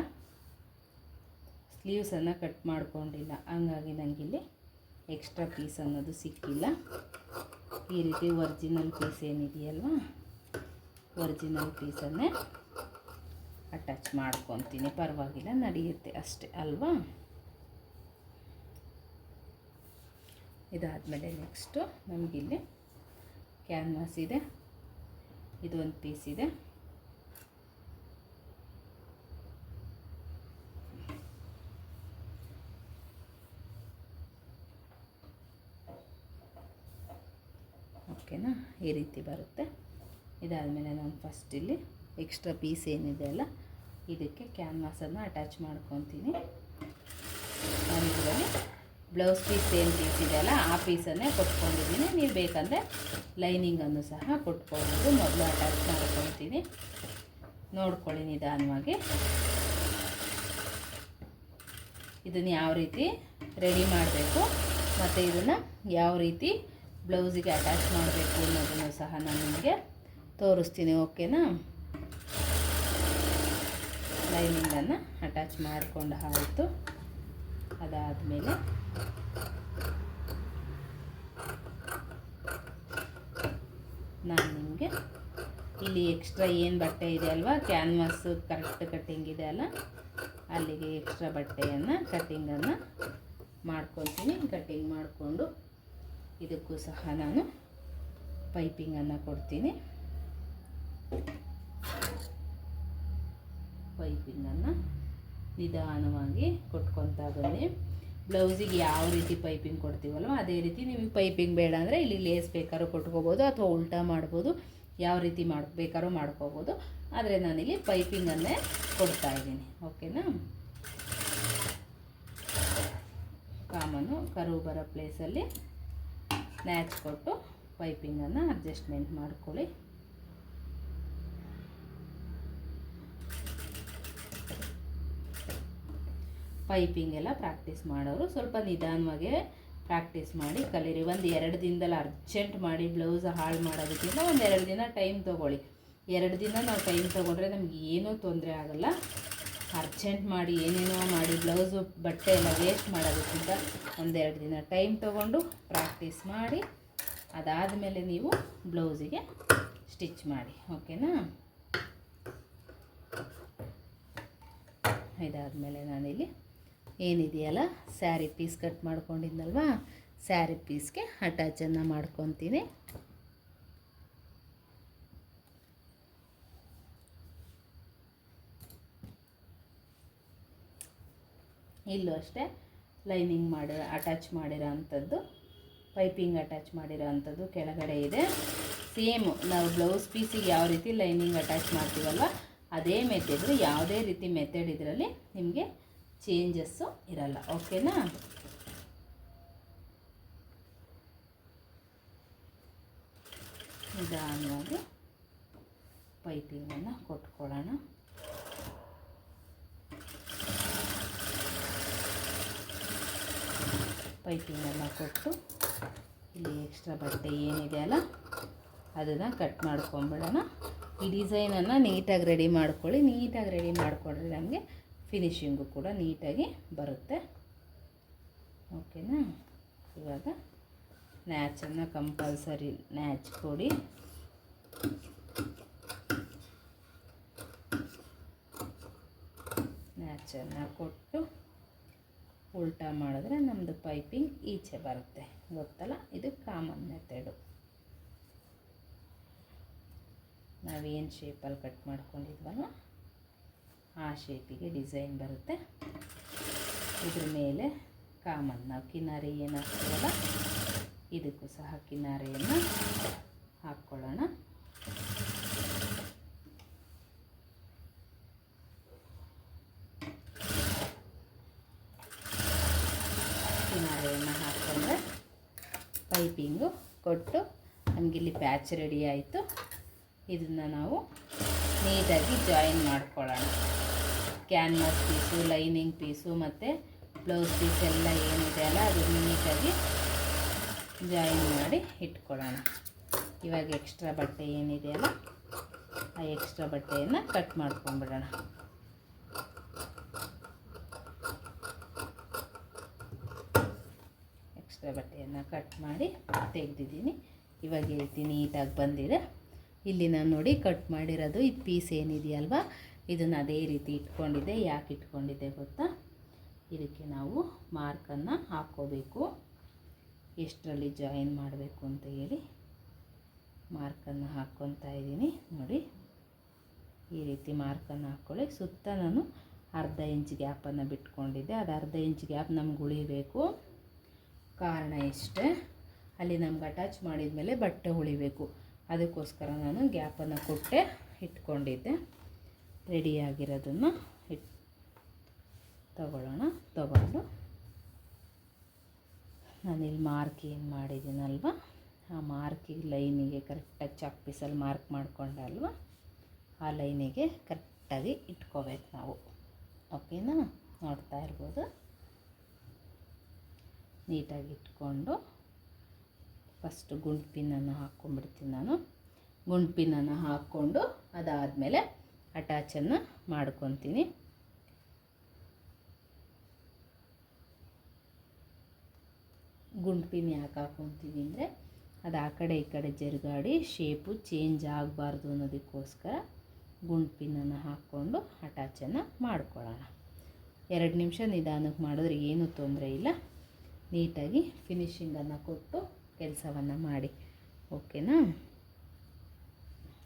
ಸ್ಲೀವ್ಸನ್ನು ಕಟ್ ಮಾಡಿಕೊಂಡಿಲ್ಲ. ಹಂಗಾಗಿ ನನಗಿಲ್ಲಿ ಎಕ್ಸ್ಟ್ರಾ ಪೀಸ್ ಅನ್ನೋದು ಸಿಕ್ಕಿಲ್ಲ. ಈ ರೀತಿ ಒರಿಜಿನಲ್ ಪೀಸ್ ಏನಿದೆಯಲ್ವ? ಒರಿಜಿನಲ್ ಪೀಸನ್ನೇ ಅಟ್ಯಾಚ್ ಮಾಡ್ಕೊತೀನಿ. ಪರವಾಗಿಲ್ಲ, ನಡೆಯುತ್ತೆ ಅಷ್ಟೇ, ಅಲ್ವಾ? ಇದಾದಮೇಲೆ ನೆಕ್ಸ್ಟು ನಮಗಿಲ್ಲಿ ಕ್ಯಾನ್ವಾಸ್ ಇದೆ. ಇದೊಂದು ಪೀಸ್ ಇದೆ. ಓಕೆನಾ? ಈ ರೀತಿ ಬರುತ್ತೆ. ಇದಾದಮೇಲೆ ನಾನು ಫಸ್ಟ್ ಇಲ್ಲಿ ಎಕ್ಸ್ಟ್ರಾ ಪೀಸ್ ಏನಿದೆ ಅಲ್ಲ, ಇದಕ್ಕೆ ಕ್ಯಾನ್ವಾಸನ್ನು ಅಟ್ಯಾಚ್ ಮಾಡ್ಕೊತೀನಿ. ಇದರಲ್ಲಿ ಬ್ಲೌಸ್ ಪೀಸ್ ಏನು ಪೀಸ್ ಇದೆಯಲ್ಲ ಆ ಪೀಸನ್ನೇ ಕೊಟ್ಕೊಂಡಿದ್ದೀನಿ. ನೀವು ಬೇಕಂದರೆ ಲೈನಿಂಗನ್ನು ಸಹ ಕೊಟ್ಕೊಬೋದು. ಮೊದಲು ಅಟ್ಯಾಚ್ ಮಾಡ್ಕೊಳ್ತೀನಿ. ನೋಡ್ಕೊಳ್ಳಿ ನಿಧಾನವಾಗಿ. ಇದನ್ನು ಯಾವ ರೀತಿ ರೆಡಿ ಮಾಡಬೇಕು, ಮತ್ತು ಇದನ್ನು ಯಾವ ರೀತಿ ಬ್ಲೌಸಿಗೆ ಅಟ್ಯಾಚ್ ಮಾಡಬೇಕು ಅನ್ನೋದನ್ನು ಸಹ ನಾನು ನಿಮಗೆ ತೋರಿಸ್ತೀನಿ ಓಕೆನಾ ಲೈನಿಂಗನ್ನು ಅಟ್ಯಾಚ್ ಮಾಡಿಕೊಂಡು ಆಯಿತು ಅದಾದಮೇಲೆ ನಾನು ನಿಮಗೆ. ಇಲ್ಲಿ ಎಕ್ಸ್ಟ್ರಾ ಏನು ಬಟ್ಟೆ ಇದೆ ಅಲ್ವಾ? ಕ್ಯಾನ್ವಾಸು ಕರೆಕ್ಟ್ ಕಟ್ಟಿಂಗ್ ಇದೆ ಅಲ್ಲ? ಅಲ್ಲಿಗೆ ಎಕ್ಸ್ಟ್ರಾ ಬಟ್ಟೆಯನ್ನು ಕಟ್ಟಿಂಗನ್ನು ಮಾಡ್ಕೊತೀನಿ. ಕಟ್ಟಿಂಗ್ ಮಾಡಿಕೊಂಡು ಇದಕ್ಕೂ ಸಹ ನಾನು ಪೈಪಿಂಗನ್ನು ಕೊಡ್ತೀನಿ. ಪೈಪಿಂಗನ್ನು ನಿಧಾನವಾಗಿ ಕೊಟ್ಕೊತಾ ಬನ್ನಿ. ಬ್ಲೌಸಿಗೆ ಯಾವ ರೀತಿ ಪೈಪಿಂಗ್ ಕೊಡ್ತೀವಲ್ವ? ಅದೇ ರೀತಿ ನಿಮಗೆ ಪೈಪಿಂಗ್ ಬೇಡ ಅಂದರೆ ಇಲ್ಲಿ ಲೇಸ್ ಬೇಕಾದ್ರೂ ಕೊಟ್ಕೋಬೋದು ಅಥವಾ ಉಲ್ಟಾ ಮಾಡ್ಬೋದು. ಯಾವ ರೀತಿ ಮಾಡಿ ಬೇಕಾದ್ರೂ ಮಾಡ್ಕೋಬೋದು. ಆದರೆ ನಾನಿಲ್ಲಿ ಪೈಪಿಂಗನ್ನೇ ಕೊಡ್ತಾ ಇದ್ದೀನಿ. ಓಕೆನಾ ಕಾಮನ್ನು ಕರು ಬರೋ ಪ್ಲೇಸಲ್ಲಿ ನ್ಯಾಚ್ ಕೊಟ್ಟು ಪೈಪಿಂಗನ್ನು ಅಡ್ಜಸ್ಟ್ಮೆಂಟ್ ಮಾಡ್ಕೊಳ್ಳಿ. ಪೈಪಿಂಗ್ ಎಲ್ಲ ಪ್ರಾಕ್ಟೀಸ್ ಮಾಡೋರು. ಸ್ವಲ್ಪ ನಿಧಾನವಾಗಿ ಪ್ರಾಕ್ಟೀಸ್ ಮಾಡಿ ಕಲೀರಿ. ಒಂದು ಎರಡು ದಿನದಲ್ಲಿ ಅರ್ಜೆಂಟ್ ಮಾಡಿ ಬ್ಲೌಸ್ ಹಾಳು ಮಾಡೋದಕ್ಕಿಂತ ಒಂದು ಎರಡು ದಿನ ಟೈಮ್ ತೊಗೊಳ್ಳಿ. ಎರಡು ದಿನ ನಾವು ಟೈಮ್ ತೊಗೊಂಡ್ರೆ ನಮ್ಗೆ ಏನೂ ತೊಂದರೆ ಆಗಲ್ಲ. ಅರ್ಜೆಂಟ್ ಮಾಡಿ ಏನೇನೋ ಮಾಡಿ ಬ್ಲೌಸು, ಬಟ್ಟೆ ಎಲ್ಲ ವೇಸ್ಟ್ ಮಾಡೋದಕ್ಕಿಂತ ಒಂದೆರಡು ದಿನ ಟೈಮ್ ತೊಗೊಂಡು ಪ್ರಾಕ್ಟೀಸ್ ಮಾಡಿ ಅದಾದ ಮೇಲೆ ನೀವು ಬ್ಲೌಸಿಗೆ ಸ್ಟಿಚ್ ಮಾಡಿ. ಓಕೆನಾ? ಇದಾದಮೇಲೆ ನಾನಿಲ್ಲಿ ಏನಿದೆಯಲ್ಲ, ಸ್ಯಾರಿ ಪೀಸ್ ಕಟ್ ಮಾಡ್ಕೊಂಡಿದ್ನಲ್ವಾ? ಸ್ಯಾರಿ ಪೀಸ್ಗೆ ಅಟ್ಯಾಚನ್ನು ಮಾಡ್ಕೊತೀನಿ. ಇಲ್ಲೂ ಅಷ್ಟೇ, ಲೈನಿಂಗ್ ಮಾಡಿ, ಅಟ್ಯಾಚ್ ಮಾಡಿರೋ ಅಂಥದ್ದು ಪೈಪಿಂಗ್ ಅಟ್ಯಾಚ್ ಮಾಡಿರೋ ಅಂಥದ್ದು ಕೆಳಗಡೆ ಇದೆ. ಸೇಮ್, ನಾವು ಬ್ಲೌಸ್ ಪೀಸಿಗೆ ಯಾವ ರೀತಿ ಲೈನಿಂಗ್ ಅಟ್ಯಾಚ್ ಮಾಡ್ತೀವಲ್ವ, ಅದೇ ಮೆಥೆಡು ಯಾವುದೇ ರೀತಿ ಮೆಥೆಡ್ ಇದರಲ್ಲಿ ನಿಮಗೆ ಚೇಂಜಸ್ಸು ಇರಲ್ಲ. ಓಕೆನಾ ನಿಧಾನವಾಗಿ ಪೈಪಿಂಗನ್ನು ಕೊಟ್ಕೊಳ್ಳೋಣ. ಪೈಪಿಂಗನ್ನು ಕೊಟ್ಟು ಇಲ್ಲಿ ಎಕ್ಸ್ಟ್ರಾ ಬಟ್ಟೆ ಏನಿದೆ ಅಲ್ಲ, ಅದನ್ನು ಕಟ್ ಮಾಡ್ಕೊಂಬಿಡೋಣ. ಈ ಡಿಸೈನನ್ನು ನೀಟಾಗಿ ರೆಡಿ ಮಾಡ್ಕೊಳ್ಳಿ. ನೀಟಾಗಿ ರೆಡಿ ಮಾಡಿಕೊಂಡ್ರೆ ನಮಗೆ ಫಿನಿಶಿಂಗು ಕೂಡ ನೀಟಾಗಿ ಬರುತ್ತೆ. ಓಕೆನಾ ಇವಾಗ ನ್ಯಾಚನ್ನು ಕಂಪಲ್ಸರಿ ನ್ಯಾಚ್ ಕೊಡಿ ನ್ಯಾಚನ್ನು ಕೊಟ್ಟು ಉಲ್ಟಾ ಮಾಡಿದ್ರೆ ನಮ್ಮದು ಪೈಪಿಂಗ್ ಈಚೆ ಬರುತ್ತೆ. ಗೊತ್ತಲ್ಲ? ಇದು ಕಾಮನ್ ಮೆಥಡು ನಾವೇನು ಶೇಪಲ್ಲಿ ಕಟ್ ಮಾಡ್ಕೊಂಡಿದ್ವಲ್ಲ? ಆ ಶೇಪಿಗೆ ಡಿಸೈನ್ ಬರುತ್ತೆ. ಇದ್ರ ಮೇಲೆ ಕಾಮನ್ ನಾವು ಕಿನಾರಿ ಏನು ಹಾಕ್ತೀವಲ್ಲ ಇದಕ್ಕೂ ಸಹ ಕಿನಾರಿಯನ್ನು ಹಾಕ್ಕೊಳ್ಳೋಣ ಕಿನಾರಿಯನ್ನು ಹಾಕ್ಕೊಂಡ್ರೆ ಪೈಪಿಂಗು ಕೊಟ್ಟು ನಮಗಿಲ್ಲಿ ಪ್ಯಾಚ್ ರೆಡಿ ಆಯಿತು. ಇದನ್ನು ನಾವು ನೀಟಾಗಿ ಜಾಯಿನ್ ಮಾಡ್ಕೊಳ್ಳೋಣ. ಕ್ಯಾನ್ವಾಸ್ ಪೀಸು, ಲೈನಿಂಗ್ ಪೀಸು ಮತ್ತು ಬ್ಲೌಸ್ ಪೀಸ್ ಎಲ್ಲ ಏನಿದೆ ಅಲ್ಲ, ಅದು ನೀಟಾಗಿ ಜಾಯಿನ್ ಮಾಡಿ ಇಟ್ಕೊಳ್ಳೋಣ. ಇವಾಗ ಎಕ್ಸ್ಟ್ರಾ ಬಟ್ಟೆ ಏನಿದೆಯಲ್ಲ ಆ ಎಕ್ಸ್ಟ್ರಾ ಬಟ್ಟೆಯನ್ನು ಕಟ್ ಮಾಡ್ಕೊಂಬಿಡೋಣ ಎಕ್ಸ್ಟ್ರಾ ಬಟ್ಟೆಯನ್ನು ಕಟ್ ಮಾಡಿ ತೆಗೆದಿದ್ದೀನಿ. ಇವಾಗ ಈ ನೀಟಾಗಿ ಬಂದಿದೆ. ಇಲ್ಲಿ ನಾನು ನೋಡಿ ಕಟ್ ಮಾಡಿರೋದು, ಈ ಪೀಸ್ ಏನಿದೆಯಲ್ವಾ? ಇದನ್ನು ಅದೇ ರೀತಿ ಇಟ್ಕೊಂಡಿದ್ದೆ, ಯಾಕೆ ಇಟ್ಕೊಂಡಿದ್ದೆ ಗೊತ್ತಾ? ಇದಕ್ಕೆ ನಾವು ಮಾರ್ಕನ್ನು ಹಾಕ್ಕೋಬೇಕು ಎಷ್ಟರಲ್ಲಿ ಜಾಯಿನ್ ಮಾಡಬೇಕು ಅಂತ ಹೇಳಿ ಮಾರ್ಕನ್ನು ಹಾಕ್ಕೊತಾ ಇದ್ದೀನಿ. ನೋಡಿ, ಈ ರೀತಿ ಮಾರ್ಕನ್ನು ಹಾಕ್ಕೊಳ್ಳಿ. ಸುತ್ತ ನಾನು ಅರ್ಧ ಇಂಚ್ ಗ್ಯಾಪನ್ನು ಬಿಟ್ಕೊಂಡಿದ್ದೆ. ಅದು ಅರ್ಧ ಇಂಚ್ ಗ್ಯಾಪ್ ನಮ್ಗೆ ಉಳಿಬೇಕು. ಕಾರಣ ಇಷ್ಟೇ ಅಲ್ಲಿ ನಮ್ಗೆ ಅಟ್ಯಾಚ್ ಮಾಡಿದ ಮೇಲೆ ಬಟ್ಟೆ ಉಳಿಬೇಕು. ಅದಕ್ಕೋಸ್ಕರ ನಾನು ಗ್ಯಾಪನ್ನು ಕೊಟ್ಟೆ, ಇಟ್ಕೊಂಡಿದ್ದೆ. ರೆಡಿಯಾಗಿರೋದನ್ನು ಇಟ್ ತಗೊಳ್ಳೋಣ, ತಗೊಂಡು. ನಾನಿಲ್ಲಿ ಮಾರ್ಕ್ ಏನು ಮಾಡಿದ್ದೀನಲ್ವ? ಆ ಮಾರ್ಕಿಗೆ ಲೈನಿಗೆ ಕರೆಕ್ಟಾಗಿ ಚಾಕ್ ಪೀಸಲ್ಲಿ ಮಾರ್ಕ್ ಮಾಡ್ಕೊಂಡೆ ಅಲ್ವ ಆ ಲೈನಿಗೆ ಕರೆಕ್ಟಾಗಿ ಇಟ್ಕೋಬೇಕು ನಾವು. ಓಕೆನಾ? ನೋಡ್ತಾ ಇರ್ಬೋದು. ನೀಟಾಗಿ ಇಟ್ಕೊಂಡು ಫಸ್ಟು ಗುಂಡು ಪಿನ್ನನ್ನು ಹಾಕ್ಕೊಂಡ್ಬಿಡ್ತೀನಿ ನಾನು. ಗುಂಡು ಪಿನ್ನನ್ನು ಹಾಕ್ಕೊಂಡು ಅದಾದಮೇಲೆ ಅಟ್ಯಾಚನ್ನು ಮಾಡ್ಕೊತೀನಿ. ಗುಂಡು ಪಿನ್ ಯಾಕೆ ಹಾಕ್ಕೊತೀವಿ ಅಂದರೆ ಅದು ಆ ಕಡೆ ಈ ಕಡೆ ಜರುಗಾಡಿ ಶೇಪು ಚೇಂಜ್ ಆಗಬಾರ್ದು ಅನ್ನೋದಕ್ಕೋಸ್ಕರ ಗುಂಡು ಪಿನ್ನನ್ನು ಹಾಕ್ಕೊಂಡು ಅಟ್ಯಾಚನ್ನು ಮಾಡ್ಕೊಳ್ಳೋಣ. ಎರಡು ನಿಮಿಷ ನಿಧಾನಕ್ಕೆ ಮಾಡಿದ್ರೆ ಏನೂ ತೊಂದರೆ ಇಲ್ಲ. ನೀಟಾಗಿ ಫಿನಿಶಿಂಗನ್ನು ಕೊಟ್ಟು ಕೆಲಸವನ್ನು ಮಾಡಿ. ಓಕೆನಾ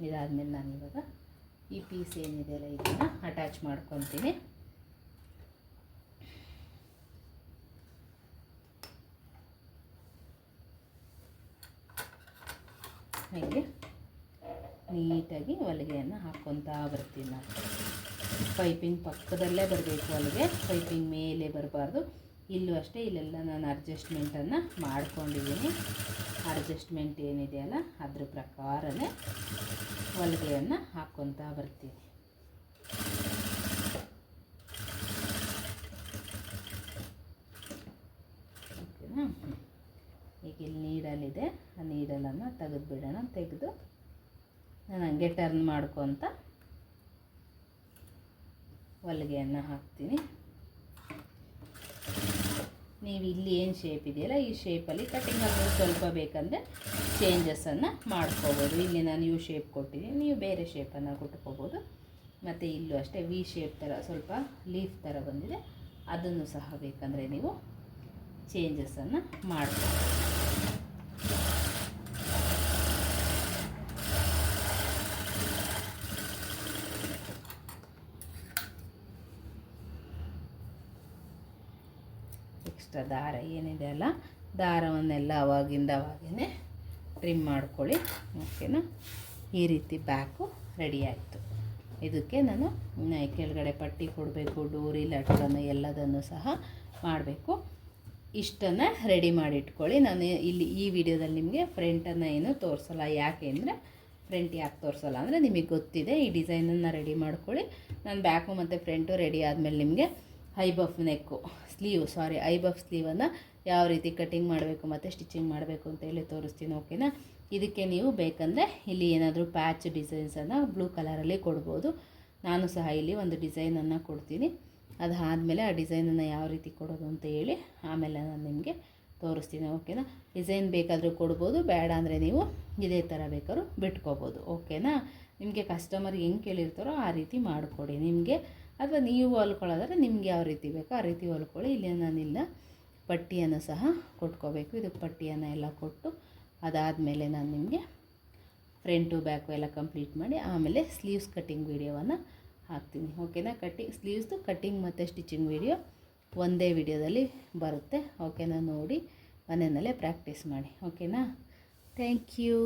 ಇದಾದಮೇಲೆ ನಾನು ಇವಾಗ ಈ ಪೀಸ್ ಏನಿದೆಯಲ್ಲ ಇದನ್ನು ಅಟ್ಯಾಚ್ ಮಾಡ್ಕೊತೀನಿ. ಹಾಗೆ ನೀಟಾಗಿ ಹೊಲಿಗೆಯನ್ನು ಹಾಕ್ಕೊತಾ ಬರ್ತೀನಿ ನಾನು. ಪೈಪಿಂಗ್ ಪಕ್ಕದಲ್ಲೇ ಬರಬೇಕು ಹೊಲಿಗೆ, ಪೈಪಿಂಗ್ ಮೇಲೆ ಬರಬಾರ್ದು. ಇಲ್ಲೂ ಅಷ್ಟೇ ಇಲ್ಲೆಲ್ಲ ನಾನು ಅಡ್ಜಸ್ಟ್ಮೆಂಟನ್ನು ಮಾಡ್ಕೊಂಡಿದ್ದೀನಿ. ಅಡ್ಜಸ್ಟ್ಮೆಂಟ್ ಏನಿದೆಯಲ್ಲ ಅದ್ರ ಪ್ರಕಾರನೇ ಹೊಲಿಗೆಯನ್ನು ಹಾಕ್ಕೊತಾ ಬರ್ತೀನಿ. ಈಗ ಇಲ್ಲಿ ನೀಡಲಿದೆ. ಆ ನೀಡಲನ್ನು ತೆಗೆದುಬಿಡೋಣ ತೆಗೆದು ನಾನು ಹಂಗೆ ಟರ್ನ್ ಮಾಡ್ಕೊತ ಹೊಲಿಗೆಯನ್ನು ಹಾಕ್ತೀನಿ. ನೀವು ಇಲ್ಲಿ ಏನು ಶೇಪ್ ಇದೆಯಲ್ಲ, ಈ ಶೇಪಲ್ಲಿ ಕಟಿಂಗಲ್ಲಿ ಸ್ವಲ್ಪ ಬೇಕಂದರೆ ಚೇಂಜಸನ್ನು ಮಾಡ್ಕೋಬೋದು. ಇಲ್ಲಿ ನಾನು ಯು ಶೇಪ್ ಕೊಟ್ಟಿದ್ದೀನಿ, ನೀವು ಬೇರೆ ಶೇಪನ್ನು ಕೊಟ್ಕೋಬೋದು. ಮತ್ತು ಇಲ್ಲೂ ಅಷ್ಟೇ ವಿ ಶೇಪ್ ಥರ ಸ್ವಲ್ಪ ಲೀಫ್ ಥರ ಬಂದಿದೆ, ಅದನ್ನು ಸಹ ಬೇಕಂದರೆ ನೀವು ಚೇಂಜಸ್ಸನ್ನು ಮಾಡ್ಕೋಬೋದು ಎಕ್ಸ್ಟ್ರಾ ದಾರ ಏನಿದೆ ಅಲ್ಲ, ದಾರವನ್ನೆಲ್ಲ ಅವಾಗಿಂದ ಅವಾಗೇ ಟ್ರಿಮ್ ಮಾಡ್ಕೊಳ್ಳಿ. ಓಕೆನಾ? ಈ ರೀತಿ ಬ್ಯಾಕು ರೆಡಿ ಆಯಿತು. ಇದಕ್ಕೆ ನಾನು ಕೆಳಗಡೆ ಪಟ್ಟಿ ಕೊಡಬೇಕು, ಡೋರಿ ಲಟ್ಕನ್ನು ಎಲ್ಲದನ್ನು ಸಹ ಮಾಡಬೇಕು. ಇಷ್ಟನ್ನು ರೆಡಿ ಮಾಡಿ ಇಟ್ಕೊಳ್ಳಿ ನಾನು ಇಲ್ಲಿ ಈ ವಿಡಿಯೋದಲ್ಲಿ ನಿಮಗೆ ಫ್ರಂಟನ್ನು ಏನು ತೋರಿಸಲ್ಲ. ಯಾಕೆ ಅಂದರೆ ಫ್ರಂಟ್ ಯಾಕೆ ತೋರಿಸಲ್ಲ ಅಂದರೆ ನಿಮಗೆ ಗೊತ್ತಿದೆ. ಈ ಡಿಸೈನನ್ನು ರೆಡಿ ಮಾಡ್ಕೊಳ್ಳಿ. ನಾನು ಬ್ಯಾಕು ಮತ್ತು ಫ್ರಂಟು ರೆಡಿ ಆದಮೇಲೆ ನಿಮಗೆ high puff neck, sleeve sorry high puff ಸ್ಲೀವನ್ನು ಯಾವ ರೀತಿ ಕಟಿಂಗ್ ಮಾಡಬೇಕು ಮತ್ತು ಸ್ಟಿಚಿಂಗ್ ಮಾಡಬೇಕು ಅಂತೇಳಿ ತೋರಿಸ್ತೀನಿ ಓಕೆನಾ ಇದಕ್ಕೆ ನೀವು ಬೇಕಂದರೆ ಇಲ್ಲಿ ಏನಾದರೂ ಪ್ಯಾಚ್ ಡಿಸೈನ್ಸನ್ನು ಬ್ಲೂ ಕಲರಲ್ಲಿ ಕೊಡ್ಬೋದು. ನಾನು ಸಹ ಇಲ್ಲಿ ಒಂದು ಡಿಸೈನನ್ನು ಕೊಡ್ತೀನಿ. ಅದಾದಮೇಲೆ ಆ ಡಿಸೈನನ್ನು ಯಾವ ರೀತಿ ಕೊಡೋದು ಅಂತ ಹೇಳಿ ಆಮೇಲೆ ನಾನು ನಿಮಗೆ ತೋರಿಸ್ತೀನಿ ಓಕೆನಾ ಡಿಸೈನ್ ಬೇಕಾದರೂ ಕೊಡ್ಬೋದು, ಬೇಡ ಅಂದರೆ ನೀವು ಇದೇ ಥರ ಬೇಕಾದ್ರೂ ಬಿಟ್ಕೋಬೋದು ಓಕೆನಾ ನಿಮಗೆ ಕಸ್ಟಮರ್ ಹೆಂಗೆ ಕೇಳಿರ್ತಾರೋ ಆ ರೀತಿ ಮಾಡಿಕೊಡಿ. ನಿಮಗೆ ಅಥವಾ ನೀವು ಹೊಲ್ಕೊಳ್ಳೋದಾದ್ರೆ ನಿಮ್ಗೆ ಯಾವ ರೀತಿ ಬೇಕೋ ಆ ರೀತಿ ಹೊಲ್ಕೊಳ್ಳಿ. ಇಲ್ಲಿ ನಾನಿಲ್ಲ ಪಟ್ಟಿಯನ್ನು ಸಹ ಕೊಟ್ಕೋಬೇಕು. ಇದು ಪಟ್ಟಿಯನ್ನು ಎಲ್ಲ ಕೊಟ್ಟು ಅದಾದಮೇಲೆ ನಾನು ನಿಮಗೆ ಫ್ರಂಟು ಬ್ಯಾಕು ಎಲ್ಲ ಕಂಪ್ಲೀಟ್ ಮಾಡಿ ಆಮೇಲೆ ಸ್ಲೀವ್ಸ್ ಕಟ್ಟಿಂಗ್ ವೀಡಿಯೋವನ್ನು ಹಾಕ್ತೀನಿ. ಓಕೆನಾ ಕಟ್ಟಿಂಗ್ ಸ್ಲೀವ್ಸ್ದು ಕಟ್ಟಿಂಗ್ ಮತ್ತು ಸ್ಟಿಚಿಂಗ್ ವೀಡಿಯೋ ಒಂದೇ ವಿಡಿಯೋದಲ್ಲಿ ಬರುತ್ತೆ. ಓಕೆನಾ ನೋಡಿ ಮನೆಯಲ್ಲೇ ಪ್ರಾಕ್ಟೀಸ್ ಮಾಡಿ. ಓಕೆನಾ ಥ್ಯಾಂಕ್ ಯು